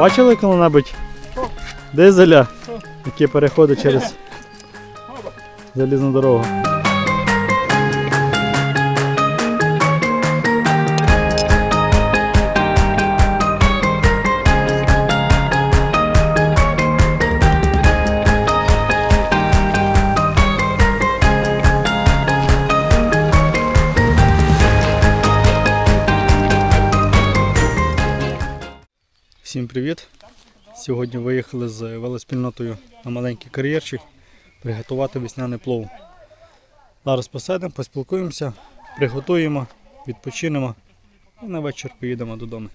Бачили коли-небудь? Дизеля, який переходить через залізну дорогу? Привіт! Сьогодні виїхали з велоспільнотою на маленький кар'єрчик приготувати весняний плов. Зараз посадимо, поспілкуємося, приготуємо, відпочинемо і на вечір поїдемо додому.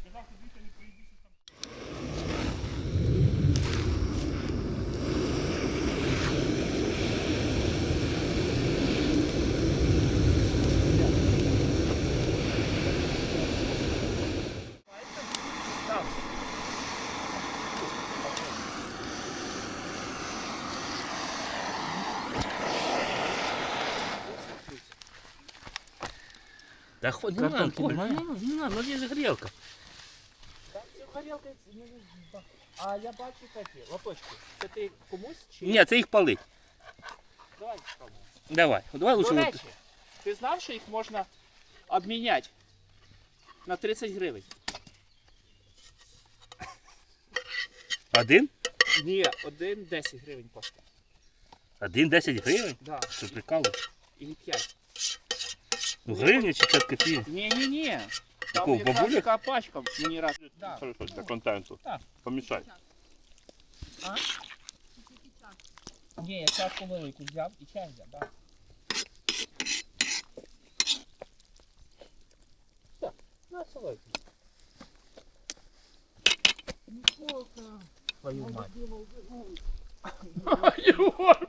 Да хоть не надо, Коль, не надо, не надо, ну здесь же грелка. А я бачу такі лоточки. Це ти комусь чи Ні, це їх палить. давай спробуємо. Давай, давай лучше. До вот- речі, ти знав, що їх можна обміняти на 30 гривень? Один? Ні, один 10 гривень коштує. Один 10 гривень? Да. Що прикалуєш? І 5. Ну гривня чи 50 копійок? Ні, ні, ні. Там Такого якраз бабуля? така пачка мені раз. Да. Хорошо, для контенту. Так. Помішай. Ні, я чашку велику взяв і чай взяв, так. Так, насолоджуйся. Твою мать. Егор!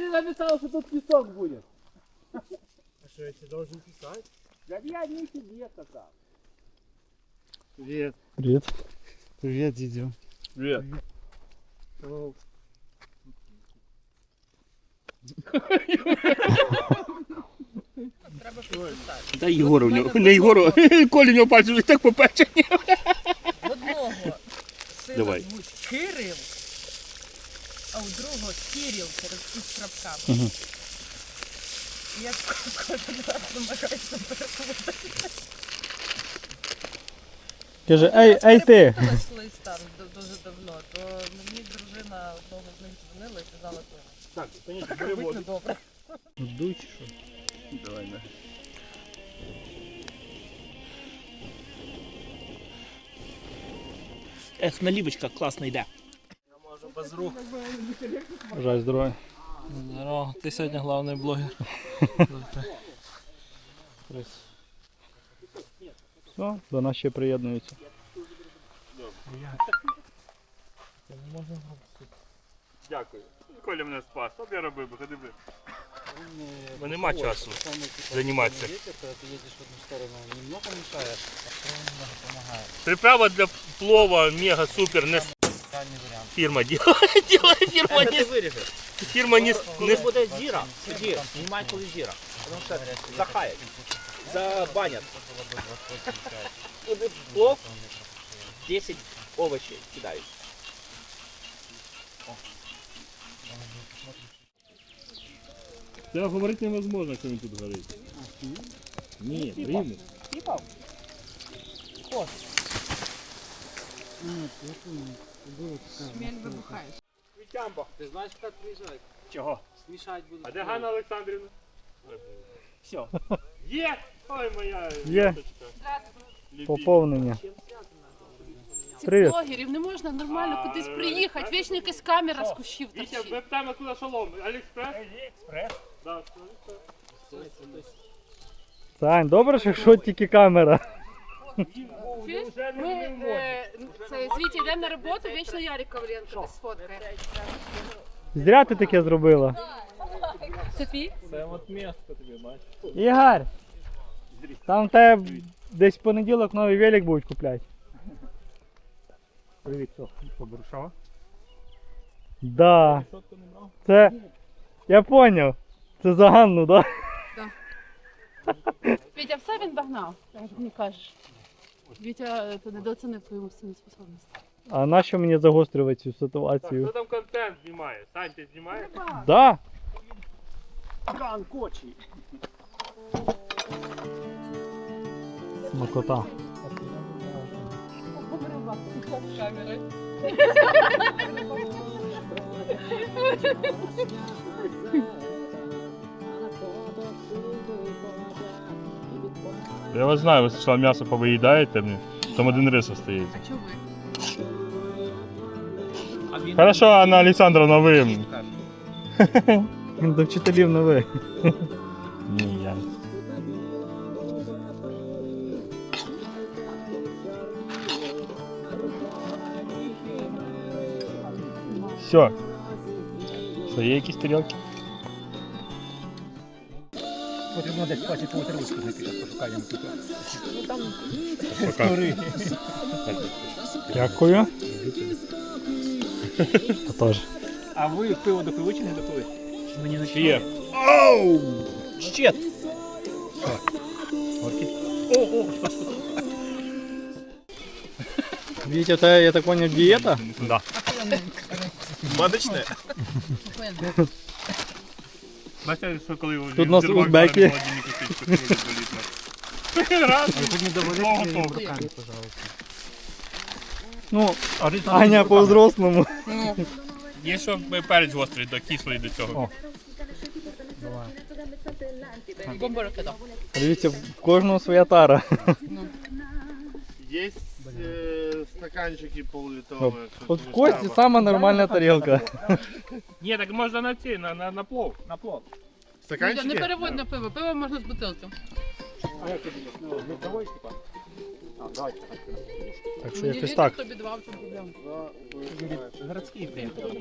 не написав, що тут пісок буде? А что, я тебе должен писать? Да я не себе казав. Привет. Привіт. Привет, дидю. Привіт. Дай Єгору в нього. Не Єгору, Колі в нього пальці вже так попечені. В одного сина Давай. звуть Кирил, а у другого Кирил через ті з крапками. Мгм. І Я кожен раз намагаюся переплутати. Каже, ей, ей ти! Переплуталась колись там ду- дуже давно, то мені дружина одного з них дзвонила і казала, то Так, конечно, робить недобре. Дуй чи що? Давай, на. Ех, налівочка класно йде. Бажаю здоров'я. Здорово, ты сегодня главный блогер. Все, до нас ще приєднуються. Дякую. Коля мене спас. Що б я робив би? Ходи би. Бо нема часу займатися. Ты едешь в одну сторону, немного мешает, а второй немного помогает. Приправа для плова мега супер. Не Крайний вариант. фірма делає, делає фірма Це не, ти виріжеш. фірма не, Коли не буде зіра, тоді знімай коли зіра. Тому що захаять. Забанять. Буде плов, 10 овочей кидають. Це говорити невозможно, коли він тут горить. Ні, рівно. Типа? От. Шмель вибухаєш. Вітямбо. Ты знаешь, как приезжать? Чого? Смешать будут. А де Ганна Олександрівна? Все. Є! Ой, моя Є. Поповнення. Цих Привіт. блогерів не можна нормально кудись е, приїхати, вічно якась камера з кущів Вітя, торчить. веб-тема куди шалом? Аліекспрес? Аліекспрес. Да, Аліекспрес. Сань, добре, що якщо тільки камера. Чуєш? Ми е, це, йдемо на роботу, вічно Ярик Коваленко десь фоткає. Зря ти таке зробила. Це твій? Це от містко тобі, бач. Ігор! Там в тебе десь в понеділок новий велик будуть купляти. Привіт, що? Що, Да. Шотку не брав? Це. Я поняв. Це за Ганну, да? Вітя, все він догнав, як мені кажеш. Вітя, ти недооцінив твою умственну способність. А нащо мені загострювати цю ситуацію? Хто там контент знімає? Сань, ти знімаєш? Да. Кран кочі. Смакота. Камери. Я вас знаю, ви сначала м'ясо повиїдаєте, блін, там один рис остається. А чого ви? Хорошо, Анна Олександровна, ви. Він до вчителів не ви. Ні, я. Все. Що, є якісь тарілки? Потрібно десь бачити ручку знайти, зараз пошукаємо тут. Дякую. Отож. А ви пиво допили чи не допили? Мені не Чи є? Оу! Щет! Вітя, у тебе, я так поняв, дієта? Да. Бадочне? Бачите, що коли у нас узбеки. Раз, Ну, Аня по-взрослому. Є що перець гострий до кислої до цього. Дивіться, в кожного своя тара. Есть э, стаканчики пол-литровые. От в Кості сама нормальна тарілка. Ні, так можна на ці, на, на плов. На плов. Стаканчики? не переводь на пиво. Пиво можна з бутилки. Так що Мені якось Вітя, так. тобі два в чому проблема. Городський приїхав.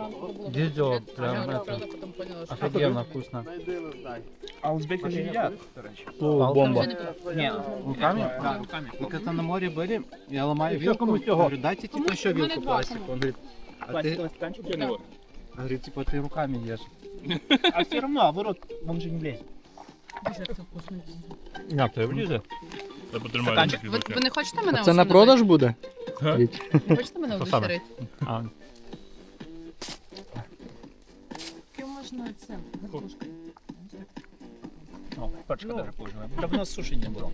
Відео А прям я это, правда потім поняла, що офигенно вкусно. Найди нас дай. А узбеки не їдять, до речі. Ну, бомба. Вже не пиво. Не, руками? Да, руками. Мы когда на море были, я ломаю Еще вилку, кому цього? говорю, дайте типа еще У мене вилку два, пластик. кому? Он говорит, а ты, Пластиковий стаканчик для него. говорит, типа ты руками ешь. А все равно, а в рот, он же не лезет. Боже, як це вкусно. Ні, то влізе. Та потримаю. Стаканчик. Ви, ви не хочете мене це на продаж буде? Га? Ви хочете мене саме. удочерити? А. Можна це? О, пачка даже позже. Давно суши не было.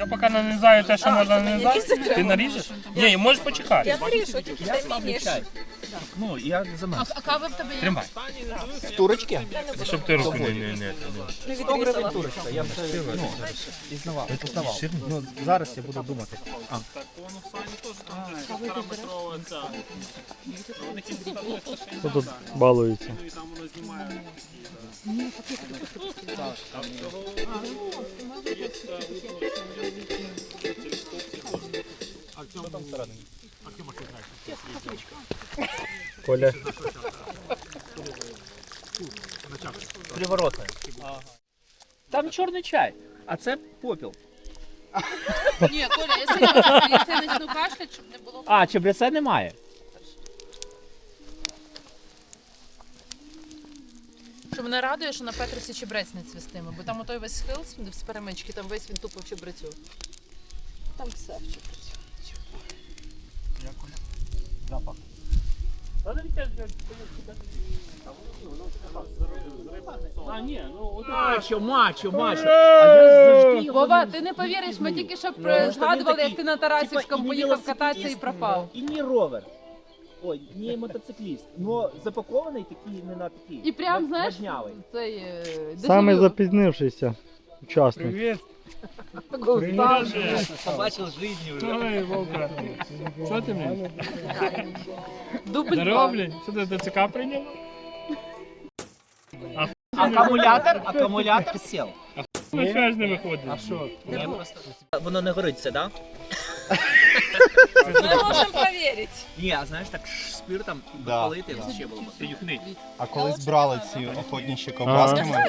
Я поки нанизаю те, що можна нанизати. Ти наріжеш? Ні, можеш почекати. Я Ну, я за А, нас. а кава в тебе є? Тримай. В турочке? Щоб ти руку не, не, не. 100 гривень турочка. Я вже ну, пізнавав. пізнавав. Ну, зараз я буду думати. А. Тут балується? Коля. Приворотне. Там чорний чай, а це попіл. Ні, Коля, я серйозно, якщо я почну кашляти, щоб не було... А, чебреця немає. Що мене радує, що на Петрусі чебрець не цвістиме, бо там отой весь схил з- перемички, там весь він тупо в чебрецю. Там все в чебрецю. Запах. А, ні, ну Мачо, мачо, мачо. А я завжди його Вова, не ти не повіриш, ми тільки що Ну, згадували, як ти на Тарасівському поїхав кататися і пропав. І не ровер. Ой, не мотоцикліст. Но запакований такий не на такий. І прям, на- знаєш, Важнявий. цей е, Самий дежавю. запізнившийся учасник. Привіт. Побачив житню вже. Ой, Вовка. Що ти мені? Дубль Здорово, два. блін. Що ти ДЦК прийняв? Акумулятор, акумулятор сів. Ну що ж не виходить? А що? Воно не горить це, так? Ми можемо перевірити. Ні, а знаєш, так ш- спиртом Да. палити ще було б. Юхни. А колись брали ці охотничі ковбасками,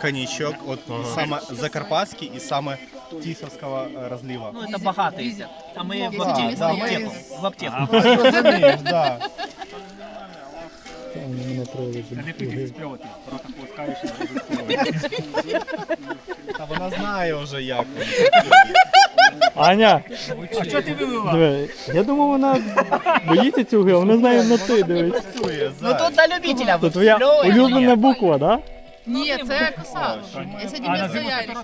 коньячок, от саме закарпатський і саме тісовського е, розлива. Ну, це багатий. А ми в Да, аптеку. да, в ми- аптеку. В аптеку. Да. Мене приводить. Та вона знає вже як. Аня! А що ти виливав? Я думав, вона боїться цього, а вона знає на ти дивись. Ну тут на любителя. То твоя улюблена буква, так? Ні, це коса. Я сьогодні не Ярича.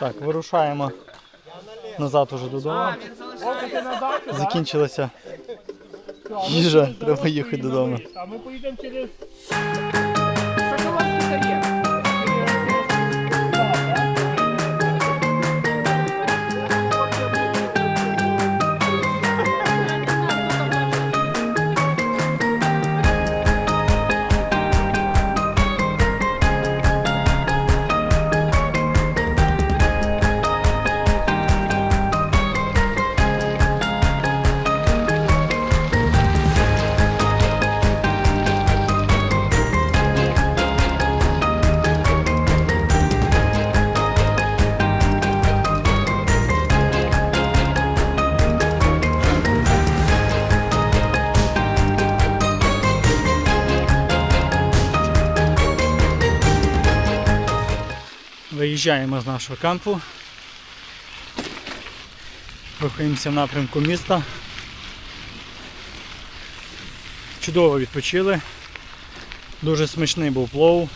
Так, вирушаємо назад уже додому. Закінчилася їжа, треба їхати додому. А ми поїдемо через Соколовський. Виїжджаємо з нашого кампу. Рухаємося в напрямку міста. Чудово відпочили. Дуже смачний був плов.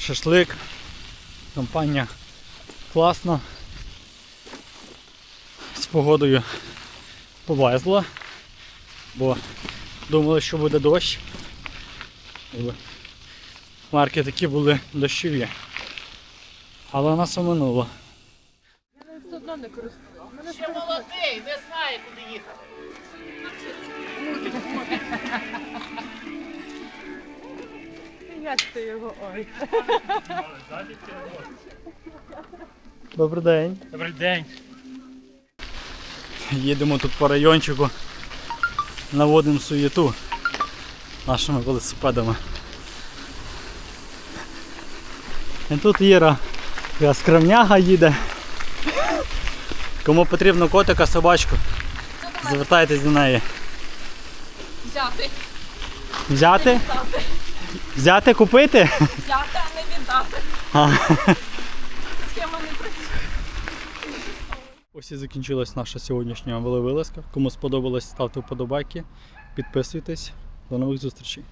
Шашлик. Компанія класна. З погодою повезло, бо думали, що буде дощ. Але Хмарки такі були дощові. Але нас оминуло. Ще молодий, не знає, куди їхати. Як ти його ой? Добрий день. Добрий день. Їдемо тут по райончику. Наводимо суєту нашими велосипедами. І тут Іра, така скромняга їде. Кому потрібно котика, собачку, звертайтесь до неї. Взяти. Взяти? Взяти, купити? Взяти, а не віддати. А. Схема не працює. Ось і закінчилась наша сьогоднішня веловилазка. Кому сподобалось, ставте вподобайки, підписуйтесь. До нових зустрічей.